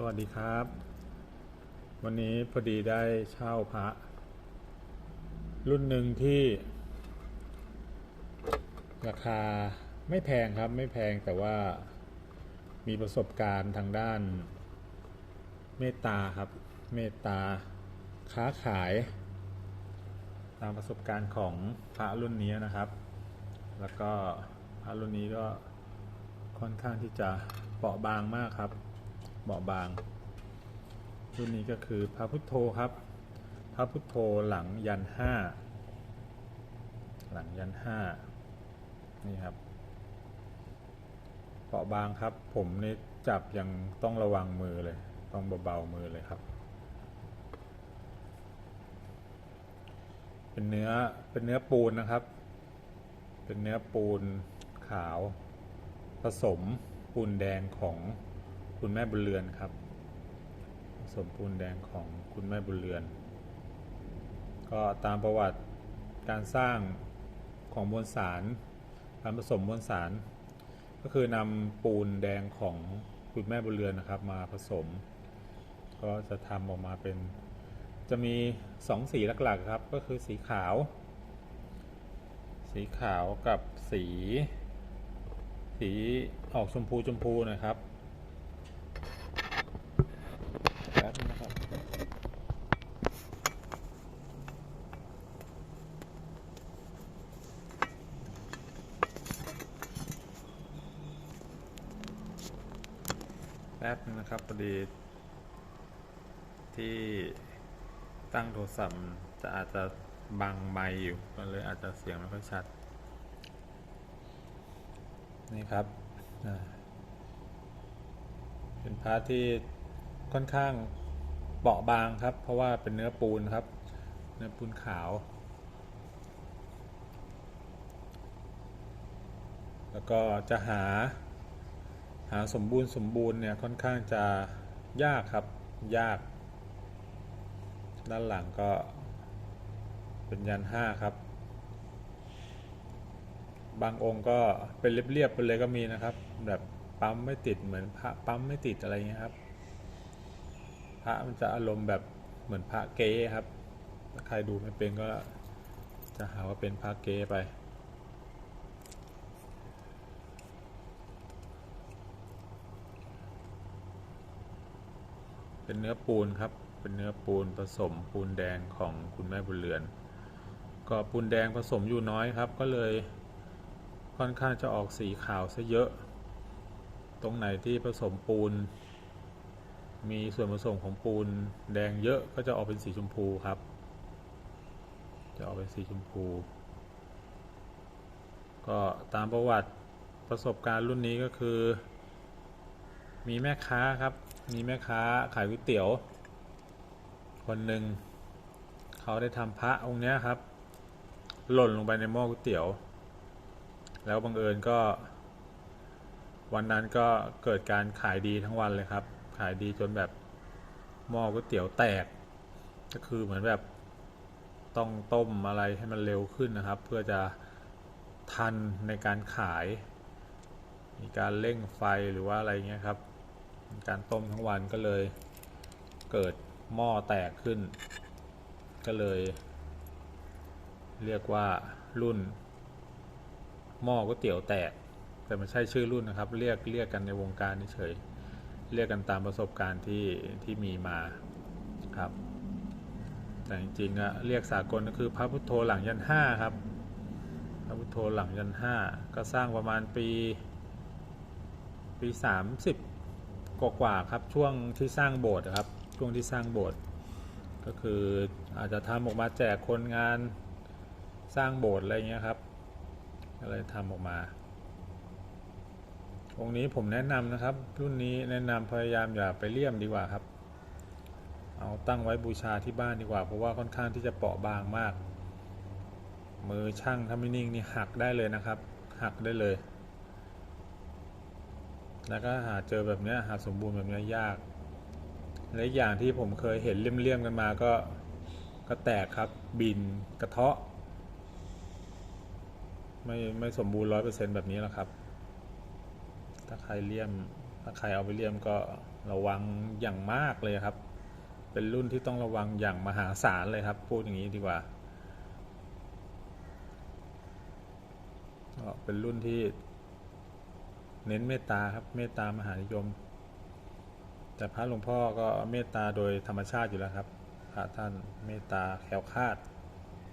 สวัสดีครับ วันนี้พอดีได้เช่าพระ รุ่นหนึ่งที่ ราคาไม่แพงครับไม่แพงแต่ว่ามีประสบการณ์ทางด้าน เมตตาครับ เมตตาค้าขาย ตามประสบการณ์ของพระรุ่นนี้นะครับ แล้วก็พระรุ่นนี้ก็ค่อนข้างที่จะเบาะบางมากครับ บาบาง รุ่นนี้ก็คือพระพุทโธครับ พระพุทโธหลังยันห้า หลังยันห้า นี่ครับเบาะบางครับ ผมนี่จับยังต้องระวังมือเลย ต้องเบาๆมือเลยครับ เป็นเนื้อ เป็นเนื้อปูนนะครับ เป็นเนื้อปูนขาว ผสมปูนแดงของ คุณแม่บุญเรือนครับ สมปูนแดงของคุณแม่บุญเรือน ก็ตามประวัติการสร้างของมวลสารการผสมมวลสาร ก็คือนำปูนแดงของคุณแม่บุญเรือนนะครับ มาผสม ก็จะทำออกมาเป็นจะมีสองสีหลักๆครับ ก็คือสีขาว สีขาวกับสี สีออกชมพูชมพูนะครับแป๊บนึงนะครับ แป๊บนึงนะครับพอดีที่ตั้งโทรศัพท์จะอาจจะบังไมอยู่ก็เลยอาจจะเสียงไม่ค่อยชัด นี่ครับเป็นพาร์ทที่ค่อนข้างเบาบางครับ เพราะว่าเป็นเนื้อปูนครับ เนื้อปูนขาว แล้วก็จะหา หาสมบูรณ์สมบูรณ์เนี่ยค่อนข้างจะยากครับยาก ด้านหลังก็เป็นยันห้าครับ บางองค์ก็เป็นเรียบๆไปเลยก็มีนะครับ แบบปั๊มไม่ติดเหมือนพระปั๊มไม่ติดอะไรเงี้ยครับ พระมันจะอารมณ์แบบเหมือนพระเก๊ครับถ้าใครดูไม่เป็นก็จะหาว่าเป็นพระเก๊ไป เป็นเนื้อปูนครับ เป็นเนื้อปูนผสมปูนแดงของคุณแม่บุญเรือน ก็ปูนแดงผสมอยู่น้อยครับ ก็เลยค่อนข้างจะออกสีขาวซะเยอะ ตรงไหนที่ผสมปูน มีส่วนผสมของปูนแดงเยอะก็จะออกเป็นสีชมพูครับ จะออกเป็นสีชมพู ก็ตามประวัติประสบการณ์รุ่นนี้ก็คือ มีแม่ค้าครับ มีแม่ค้าขายก๋วยเตี๋ยว คนหนึ่งเขาได้ทำพระองค์เนี้ยครับ หล่นลงไปในหม้อก๋วยเตี๋ยว แล้วบังเอิญก็ วันนั้นก็เกิดการขายดีทั้งวันเลยครับ ขายดีจนแบบหม้อก๋วยเตี๋ยวแตก ก็คือเหมือนแบบต้องต้มอะไรให้มันเร็วขึ้นนะครับ เพื่อจะทันในการขาย มีการเร่งไฟหรือว่าอะไรเงี้ยครับ การต้มทั้งวันก็เลยเกิดหม้อแตกขึ้น ก็เลย เรียกว่ารุ่น หม้อก๋วยเตี๋ยวแตก แต่ไม่ใช่ชื่อรุ่นนะครับ เรียกเรียกกันในวงการเฉยเรียกกันตามประสบการณ์ที่ที่มีมาครับ แต่จริงๆอะเรียกสากลก็คือพระพุทโธหลังยันห้าครับ พระพุทโธหลังยันห้าก็สร้างประมาณปี ปีสามสิบ กว่าครับช่วงที่สร้างโบสถ์ครับช่วงที่สร้างโบสถ์ก็คืออาจจะทำออกมาแจกคนงานสร้างโบสถ์อะไรเงี้ยครับก็เลยทำออกมา องค์นี้ผมแนะนำนะครับ รุ่นนี้แนะนำพยายามอย่าไปเลี่ยมดีกว่าครับ เอาตั้งไว้บูชาที่บ้านดีกว่า เพราะว่าค่อนข้างที่จะเปราะบางมาก มือช่างถ้าไม่นิ่งนี่หักได้เลยนะครับ หักได้เลย แล้วก็หาเจอแบบนี้หาสมบูรณ์แบบนี้ยาก และอย่างที่ผมเคยเห็นเลี่ยมๆกันมาก็ก็แตกครับบินกระเทาะ ไม่ไม่สมบูรณ์ร้อยเปอร์เซ็นต์แบบนี้แหละครับ ถ้าใครเลี่ยม ถ้าใครเอาไปเลี่ยมก็ระวังอย่างมากเลยครับ เป็นรุ่นที่ต้องระวังอย่างมหาศาลเลยครับ พูดอย่างนี้ดีกว่าเป็นรุ่นที่ เน้นเมตตาครับเมตตามหานิยม แต่พระหลวงพ่อก็เมตตาโดยธรรมชาติอยู่แล้วครับ พระท่านเมตตาแคล้วคลาด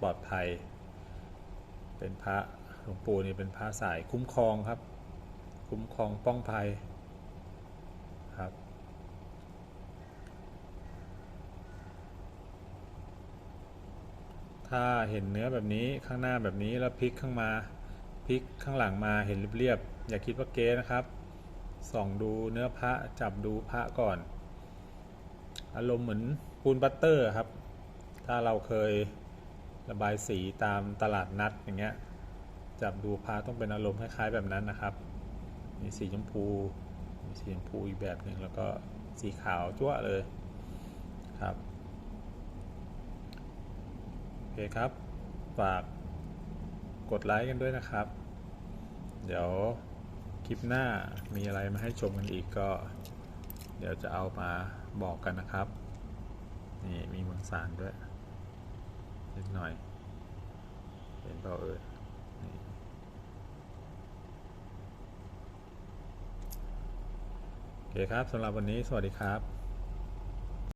ปลอดภัย เป็นพระหลวงปู่นี่เป็นพระสายคุ้มครองครับ คุ้มครองป้องภัยครับถ้าเห็นเนื้อแบบนี้ข้างหน้าแบบนี้แล้วพลิกข้างมาพลิกข้างหลังมาเห็นเรียบ อย่าคิดว่าเก๊นะครับ ส่องดูเนื้อพระจับดูพระก่อน อารมณ์เหมือนปูนบัตเตอร์ครับ ถ้าเราเคยระบายสีตามตลาดนัดอย่างเงี้ย จับดูพระต้องเป็นอารมณ์คล้ายๆแบบนั้นนะครับ มีสีชมพูมีสีชมพูอีกแบบหนึ่งแล้วก็สีขาวจั่วเลยครับโอเคครับ ฝากกดไลค์กันด้วยนะครับ เดี๋ยว คลิปหน้ามีอะไรมาให้ชมกันอีกก็ เดี๋ยวจะเอามาบอกกันนะครับ นี่มีมวลสารด้วยนิดหน่อยเห็นเปล่าเอ่ยโอเคครับสำหรับวันนี้สวัสดีครับ